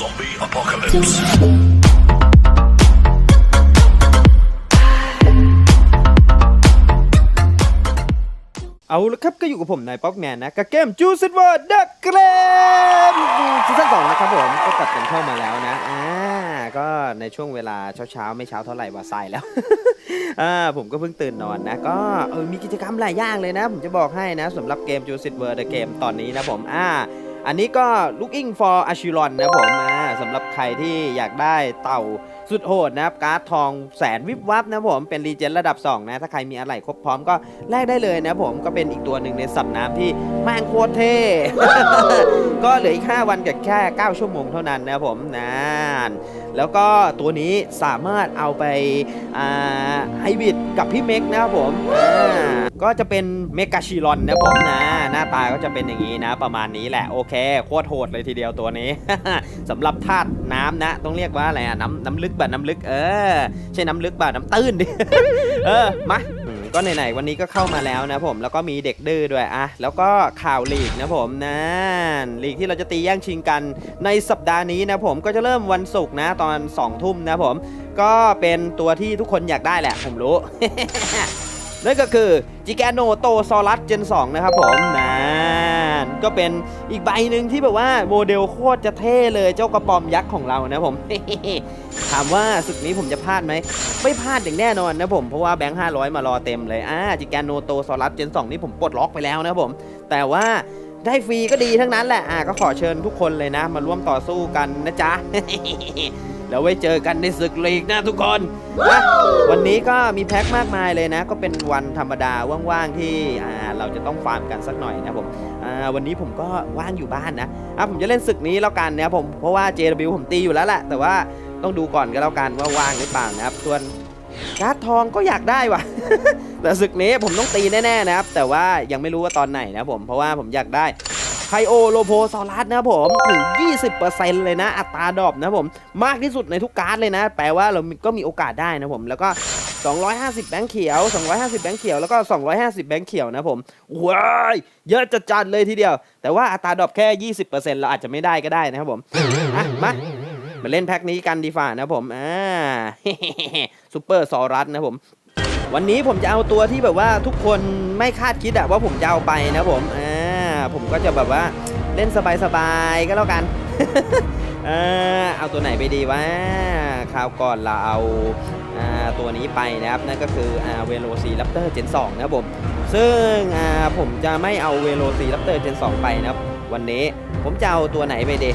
Zombie apocalypse. เอาละครับก็อยู่กับผมนายป๊อกแมนนะกับเกมจูซิ w เวอร์เดอะเกรมซีซั่นสองนะครับผมก็กลับกันเข้ามาแล้วนะอ่าก็ในช่วงเวลาเช้าๆ ไม่เช้าเท่าไหร่ว่าสายแล้วอ่าผมก็เพิ่งตื่นนอนนะ ก็เออมีกิจกรรมหลายอย่างเลยนะ ผมจะบอกให้นะสำหรับเกมจูซิ w เวอร์เดอะเกมตอนนี้นะผมอ่า อันนี้ก็ looking for a c h i r o n นะผมอ่าสำหรับใครที่อยากได้เต่าสุดโหดนะครับการ์ดทองแสนวิบวับนะผมเป็นรีเจนระดับ 2 นะ ถ้าใครมีอะไรครบพร้อมก็แลกได้เลยนะผมก็เป็นอีกตัวหนึ่งในสัตว์น้ำที่แม่งโคตรเท่ ก็เหลืออีก 5 วันกับแค่ 9 ชั่วโมงเท่านั้นนะผมนานแล้วก็ตัวนี้สามารถเอาไปไฮบริดกับพี่เม็กนะครับผมก็จะเป็นเมกาชิรอนนะผมนะ หน้าตาก็จะเป็นอย่างนี้นะ ประมาณนี้แหละโอเคโคตรโหดเลยทีเดียวตัวนี้สำหรับธาตุน้ำนะ ต้องเรียกว่าอะไรอะน้ำน้ำลึกแบบน้ำลึก เออใช่น้ำลึกแบบน้ำตื้นดิเออมาก็ไหนๆวันนี้ก็เข้ามาแล้วนะผมแล้วก็มีเด็กดื้อด้วยอะแล้วก็ข่าวลีกนะผมนั่นลีกที่เราจะตีแย่งชิงกันในสัปดาห์นี้นะผมก็จะเริ่มวันศุกร์นะตอน2ทุ่มนะผมก็เป็นตัวที่ทุกคนอยากได้แหละผมรู้นั่นก็คือจิแกโนโตซอรัสเจน2นะครับผมนั่น ก็เป็นอีกใบหนึ่งที่แบบว่าโมเดลโคตรจะเท่เลยเจ้ากระปอมยักษ์ของเรานะผม ถามว่าศึกนี้ผมจะพลาดไหมไม่พลาดอย่างแน่นอนนะผมเพราะว่าแบงค์500 มารอเต็มเลยอ่าจิแกนโนโตซอรัสเจน2นี่ผมปลดล็อกไปแล้วนะผม แต่ว่าได้ฟรีก็ดีทั้งนั้นแหละอ่าก็ขอเชิญทุกคนเลยนะ มาร่วมต่อสู้กันนะจ๊ะ แล้วไว้เจอกันในศึกลีกนะทุกคนนะวันนี้ก็มีแพ็คมากมายเลยนะ ก็เป็นวันธรรมดาว่างๆที่อ่าเราจะต้องฟาร์มกันสักหน่อยนะผมอ่าวันนี้ผมก็ว่างอยู่บ้านนะอะผมจะเล่นศึกนี้แล้วกันนะผมเพราะว่า JW ผมตีอยู่แล้วแหละแต่ว่าต้องดูก่อนก็แล้วกันว่าว่างหรือเปล่านะครับ ส่วนการ์ดทองก็อยากได้ว่ะ แต่ศึกนี้ผมต้องตีแน่ๆนะครับ แต่ว่ายังไม่รู้ว่าตอนไหนนะผม เพราะว่าผมอยากได้ ไคโอโลโพซอรัสนะครับผมถึง 20%เลยนะ อัตราดรอปนะผม มากที่สุดในทุกการ์ดเลยนะ แปลว่าเราก็มีโอกาสได้นะผม แล้วก็ 250 แบงค์เขียว 250 แบงค์เขียว แล้วก็ 250 แบงค์เขียวนะผมว้ายเยอะจัดๆเลยทีเดียว แต่ว่าอัตราดรอปแค่ 20%เราอาจจะไม่ได้ก็ได้นะครับผมอะมามาเล่นแพ็คนี้กันดีฝ่านะผม อ่าซูเปอร์ซอรัสนะผมวันนี้ผมจะเอาตัวที่แบบว่าทุกคนไม่คาดคิดอะว่าผมจะเอาไปนะผมอ่า ผมก็จะแบบว่าเล่นสบายๆก็แล้วกัน เออเอาตัวไหนไปดีวะคราวก่อนเราเอาตัวนี้ไปนะครับ นั่นก็คือเวโรซีรัปเตอร์เจน2นะครับผม ซึ่งผมจะไม่เอาเวโรซีรัปเตอร์เจน2ไปนะครับ วันนี้ผมจะเอาตัวไหนไปดี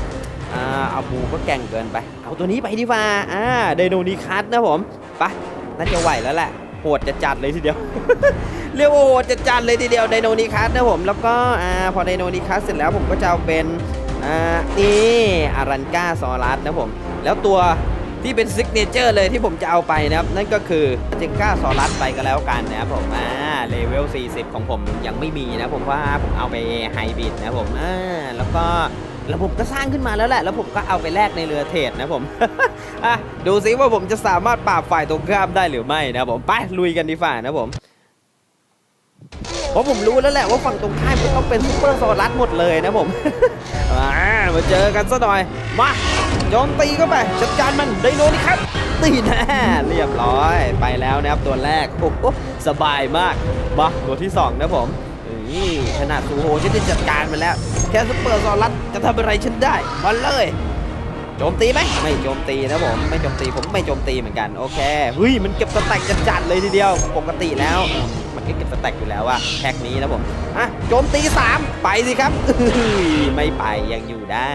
เอาบูก็แก่งเกินไป เอาตัวนี้ไปดีกว่าอ่าไดโนนิคัสนะผมไปะน่าจะไหวแล้วแหละ หดจะจัดเลยทีเดียว เรียกว่าโหดจะจัดเลยทีเดียวไดโนนิคัสนะผมแล้วก็อ่าพอไดโนนิคัสเสร็จแล้วผมก็จะเอาเป็นอ่านี่อารันกาซอรัสนะผมแล้วตัวที่เป็นซิกเนเจอร์เลยที่ผมจะเอาไปนะครับนั่นก็คือเจงก้าซอรัสไปก็แล้วกันนะครับผมอ่าเลเวล40 ของผมยังไม่มีนะผมว่าผมเอาไปไฮบริดนะผมอ่าแล้วก็ แล้วผมก็สร้างขึ้นมาแล้วแหละ แล้วผมก็เอาไปแลกในเรือเทรดนะผม อะดูซิว่าผมจะสามารถปราบฝ่ายตรงข้ามได้หรือไม่นะผมไปลุยกันดีฝ่านะผมเพราะผมรู้แล้วแหละว่าฝั่งตรงข้ามจะต้องเป็นซุปเปอร์โซลัสหมดเลยนะผม มาเจอกันซะหน่อย มาโจมตีเข้าไปจัดการมันไดโนนี่ครับตีแน่เรียบร้อยไปแล้วนะครับตัวแรกโอ้โหสบายมากมาตัวที่สองนะผมขนาดซูโฮฉันจะจัดการมันแล้ว แค่ซุปเปอร์โซลัสจะทำอะไรฉันได้มาเลยโจมตีไหมไม่โจมตีนะผมไม่โจมตีผมไม่โจมตีเหมือนกันโอเคเฮ้ยมันเก็บสแต็กจัดๆเลยทีเดียว ปกติแล้ว มันก็เก็บสแต็กอยู่แล้วอะแพ็กนี้นะผมอะโจมตี 3 ไปสิครับไม่ไปยังอยู่ได้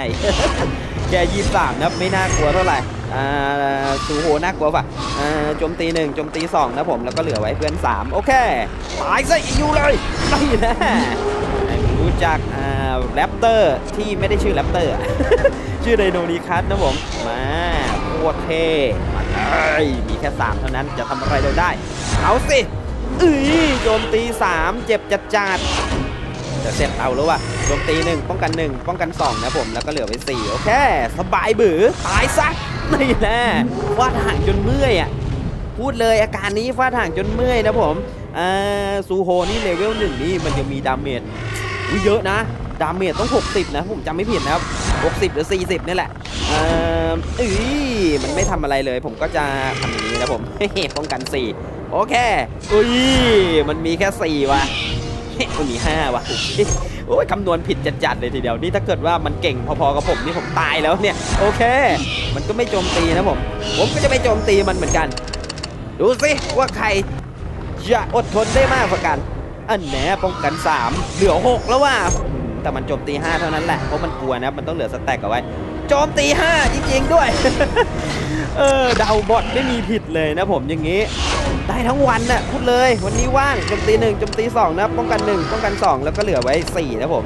แค่ยี่สามนะไม่น่ากลัวเท่าไหร่อ่าสูโหน่ากลัวป่ะอ่าโจมตีหนึ่งโจมตีสองนะผมแล้วก็เหลือไว้เพื่อนสามโอเคตายซะอยู่เลยไม่น่ รู้จักแรปเตอร์ที่ไม่ได้ชื่อแรปเตอร์ชื่อไดโนนีคัสนะผม มาโคตรเท่มาเลยมีแค่ 3 เท่านั้นจะทำอะไรเราได้ เอาสิอื้อโจมตี 3 เจ็บจัดจัดจะเสร็จเอาแล้วว่ะโจมตี 1 ป้องกัน 1 ป้องกัน 2 นะผม แล้วก็เหลือไว้4โอเค สบายบือตายซะนี่แน่ฟาดห่างจนเมื่อยอะพูดเลยอาการนี้ฟาดห่างจนเมื่อยนะผมอ่าซูโฮนี่เลเวลหนึ่งนี่มันจะมีดาเมจ เยอะนะ ดาเมจต้อง 60 นะผมจำไม่ผิดนะครับ 60 หรือ 40 นี่แหละอเอ่อเอ้ยมันไม่ทำอะไรเลย ผมก็จะทำอย่างนี้นะผมป้องกัน 4 โอเคอุ้ยมันมีแค่ 4 ว่ะมันมี5ว่ะโอ้ยคำนวณผิดจัดๆเลยทีเดียว นี่ถ้าเกิดว่ามันเก่งพอๆกับผมนี่ผมตายแล้วเนี่ย โอเค มันก็ไม่โจมตีนะผม ผมก็จะไม่โจมตีมันเหมือนกัน ดูสิว่าใครจะอดทนได้มากกว่ากัน อันแหนป้องกัน 3 เหลือ 6 แล้วว่ะแต่มันโจมตี 5 เท่านั้นแหละ เพราะมันกลัวนะ มันต้องเหลือสแต็กเอาไว้ โจมตี 5 จริง ๆ ด้วย เออเดาบอทไม่มีผิดเลยนะผมอย่างนี้ ได้ทั้งวันน่ะพูดเลยวันนี้ว่างโจมตี1โจมตี2นะป้องกัน 1 ป้องกัน 2 แล้วก็เหลือไว้ 4 นะผม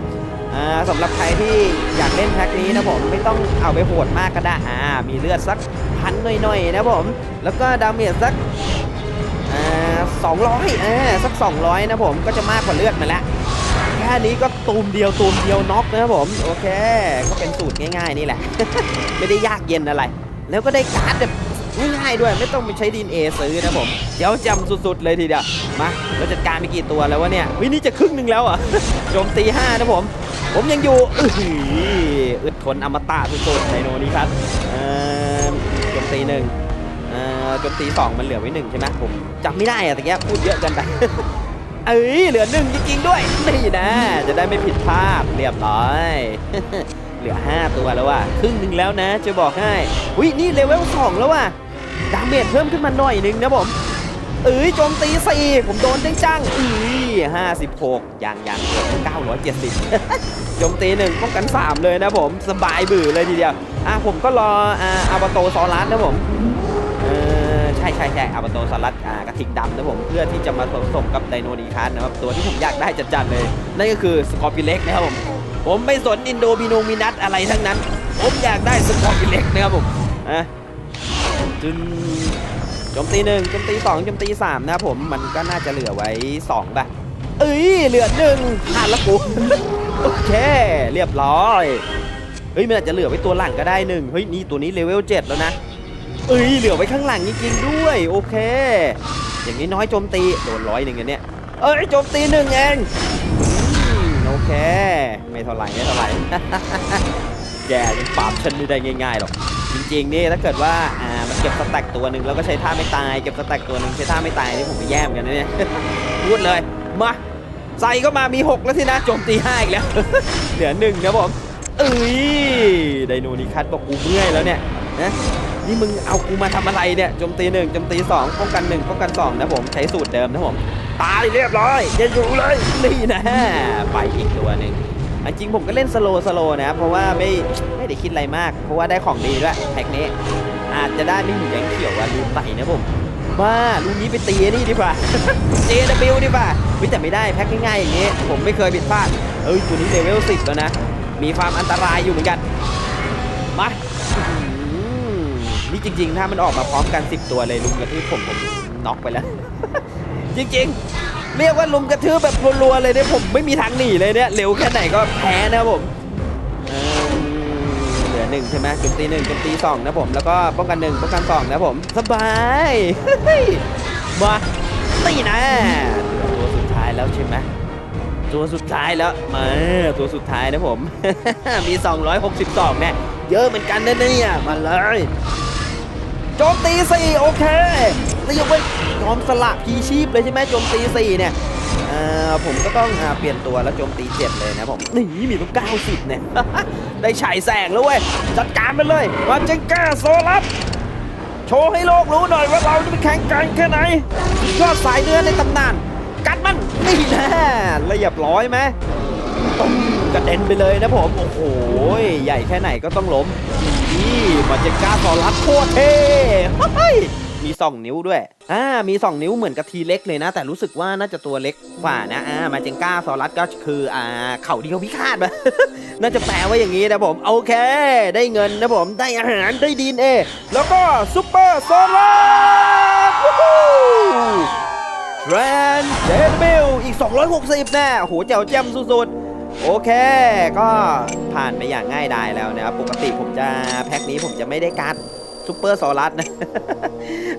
สำหรับใครที่อยากเล่นแพ็คนี้นะผมไม่ต้องเอาไปโหดมากก็ได้อ่ามีเลือดสักพันหน่อยๆนะผม แล้วก็ดาเมจสัก อ่าสองร้อยอ่าสัก 200 นะผมก็จะมากกว่าเลือดมาแล้วแค่นี้ก็ตูมเดียวตูมเดียวน็อกนะครับผม โอเค ก็เป็นสูตรง่ายๆนี่แหละ ไม่ได้ยากเย็นอะไร แล้วก็ได้การ์ดแบบง่ายๆด้วยไม่ต้องไปใช้ดีเอซื้อนะผมเดี๋ยวจำสุดๆเลยทีเดียวมาเราจัดการไปกี่ตัวแล้ววะเนี่ยวินี่จะครึ่งหนึ่งแล้วอะโจมตี5นะผม ผมยังอยู่อื้อหืออึดทนอมตะสุดๆไดโนนี้ครับโจมตีหนึ่ง จนตีสองมันเหลือไว้หนึ่งใช่ไหมผมจำไม่ได้อะตะเกียพูดเยอะเกันไปเอ้ยเหลือหนึ่งจริงๆด้วยนี่นะจะได้ไม่ผิดพลาดเรียบร้อยเหลือ 5 ตัวแล้วว่ะครึ่งหนึ่งแล้วนะจะบอกให้วินี่เลเวล2แล้วว่ะดาเมจเพิ่มขึ้นมาหน่อยหนึงนะผมเอ้ยโจมตีสี่ผมโดนจังจังๆอ้ยห้าสิบหกยังยังเกือบเก้าร้อยเจ็ดสิบโจมตีหนึ่งป้องกัน3เลยนะผมสบายบือเลยทีเดียวอะผมก็รออ่าอาบโตซอรัสนะผม ช่ใช่ใช่อาบาโตซอรัสอ่ากระทิงดำนะผมเพื่อที่จะมาผสมกับไดโนดีคัสนะครับตัวที่ผมอยากได้จัดๆเลย นั่นก็คือสกอร์ปิเล็กนะครับผมผมไม่สนอินโดบิโนมินัสอะไรทั้งนั้น ผมอยากได้สกอร์ปิเล็กนะครับผมอะจึนจมตีหนึ่งจมตีสองจมตีสามนะครับผมมันก็น่าจะเหลือไว้สองป่ะเอ้ยเหลือหนึ่งผ่านแล้วกูโอเค เรียบร้อยเฮ้ยมันอาจจะเหลือไว้ตัวหลังก็ได้หนึ่งเฮ้ยนี่ตัวนี้เลเวลเจ็ดแล้วนะ เอ้ยเหลือไว้ข้างหลังจริงๆด้วย โอเค อย่างนี้น้อยโจมตีโดนร้อยหนึ่งเนี้ยเอ้ยโจมตีหนึ่งเองโอเค ไม่เท่าไหร่ไม่เท่าไหร่แกยังปราบฉันไม่ได้ง่ายๆหรอกจริงๆนี่ถ้าเกิดว่าอ่ามันเก็บสแต็กตัวหนึ่งแล้วก็ใช้ท่าไม่ตายเก็บสแต็กตัวหนึ่งใช้ท่าไม่ตายนี่ผมไปแย่มกันนะเนี่ยพูดเลยมาใส่ก็มามี 6 แล้วสินะโจมตี5อีกแล้วเหลือหนึ่งนะผมเอ้ยไดโนนิคัสบอกกูเมื่อยแล้วเนี่ยนะ นี่มึงเอากูมาทำอะไรเนี่ยโจมตีหนึ่งโจมตีสองป้องกันหนึ่งป้องกันสองนะผมใช้สูตรเดิมนะผมตายเรียบร้อยอย่าอยู่เลยนี่นะไปอีกตัวหนึ่งอันจริงผมก็เล่นสโลสโลนะเพราะว่าไม่ไม่ได้คิดอะไรมาก เพราะว่าได้ของดีด้วยแพ็กนี้อาจจะได้ไม่หมูแดงเขียวอะลืมไปนะผมบ้าลูกนี้ไปตีไอ้นี่ดีกว่า JW ดีกว่าวิแต่ไม่ได้แพ็คง่ายๆอย่างงี้ ผมไม่เคยผิดพลาดเอ้ยตัวนี้เลเวล10แล้วนะ มีความอันตรายอยู่เหมือนกัน มาอื้อหือ นี่จริง ๆ ถ้ามันออกมาพร้อมกัน 10 ตัวเลยลุมกระทืบผมผมน็อกไปแล้ว จริง ๆ เรียกว่าลุมกระทืบแบบรัวๆเลยเนี่ยผมไม่มีทางหนีเลยเนี่ยเร็วแค่ไหนก็แพ้นะครับผมเหลือหนึ่งใช่ไหมโจมตีหนึ่งโจมตีสองนะผมแล้วก็ป้องกันหนึ่งป้องกันสองนะผม สบายมาตีนะเหลือตัวสุดท้ายแล้วใช่ไหมตัวสุดท้ายแล้วมาตัวสุดท้ายนะผม มี 262เนี่ยเยอะเหมือนกันนะเนี่ยมาเลย โจมตีสี่โอเคนี่ยกเว้นยอมสละพีชีพเลยใช่ไหมโจมตีสี่เนี่ยอ่อผมก็ต้องอเปลี่ยนตัวแล้วโจมตีเจ็ดเลยนะผมนี่มีต้อง90เนี่ย ได้ฉายแสงแล้วเว้ย จัดการมันเลยมาเจงก้าโซลัสโชว์ให้โลกรู้หน่อยว่าเราจะเป็นแข่งกันแค่ไหนยอดสายเนื้อในตำนาน กัดมันนี่นะละเอียบร้อยไหม กระเด็นไปเลยนะผม โอ้โห ใหญ่แค่ไหนก็ต้องล้ม นี่มาเจก้าซอรัสโคตรเท่เฮ้ยมี2นิ้วด้วย อ่า มี2นิ้วเหมือนกับทีเล็กเลยนะ แต่รู้สึกว่าน่าจะตัวเล็กกว่านะ อ่า มาเจก้าซอรัสก็คือ อ่า เข่าที่เขาพิฆาตมาน่าจะแปลว่าอย่างนี้นะผม โอเค ได้เงินนะผม ได้อาหาร ได้ดีเอ แล้วก็ซุปเปอร์โซลาร์แรนเดบิลอีก 260แน่โหเจ๋วแจ่มสุดๆ โอเค ก็ผ่านไปอย่างง่ายดายแล้วนะครับ ปกติผมจะแพ็คนี้ผมจะไม่ได้การ์ดซูเปอร์โซลัสนะ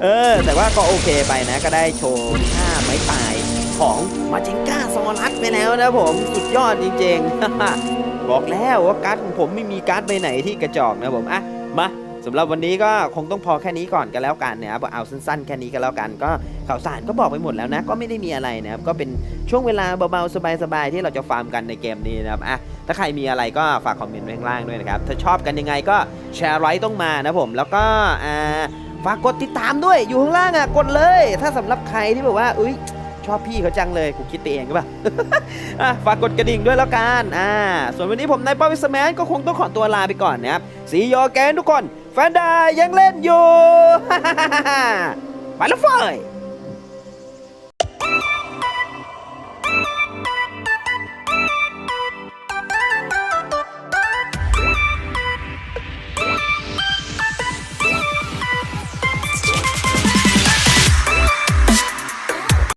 เออ แต่ว่าก็โอเคไปนะ ก็ได้โชว์ท่าไม้ตายของมาจิงก้าโซลัสไปแล้วนะผม สุดยอดจริงๆ บอกแล้วว่าการ์ดของผมไม่มีการ์ดใบไหนที่กระจอกนะผม อะ มา สำหรับวันนี้ก็คงต้องพอแค่นี้ก่อนกันแล้วกันนะครับเอาสั้นๆแค่นี้กันแล้วกันก็ข่าวสารก็บอกไปหมดแล้วนะ ก็ไม่ได้มีอะไรนะครับก็เป็นช่วงเวลาเบาๆสบายๆที่เราจะฟาร์มกันในเกมนี้นะครับอะถ้าใครมีอะไรก็ฝากคอมเมนต์ไว้ข้างล่างด้วยนะครับถ้าชอบกันยังไงก็แชร์ไลค์ต้องมานะผมแล้วก็อ่าฝากกดติดตามด้วยอยู่ข้างล่างอะกดเลย ถ้าสำหรับใครที่แบบว่าเอ้ยชอบพี่เขาจังเลยกูคิดไปเองหรือเปล่าอะฝากกดกระดิ่งด้วยแล้วกันอ่าส่วนวันนี้ผมนายป้าวิสแมนก็คงต้องขอตัวลาไปก่อนนะครับสีโยแกนทุกคน แฟนดายังเล่นอยู่ ไปแล้วเฟย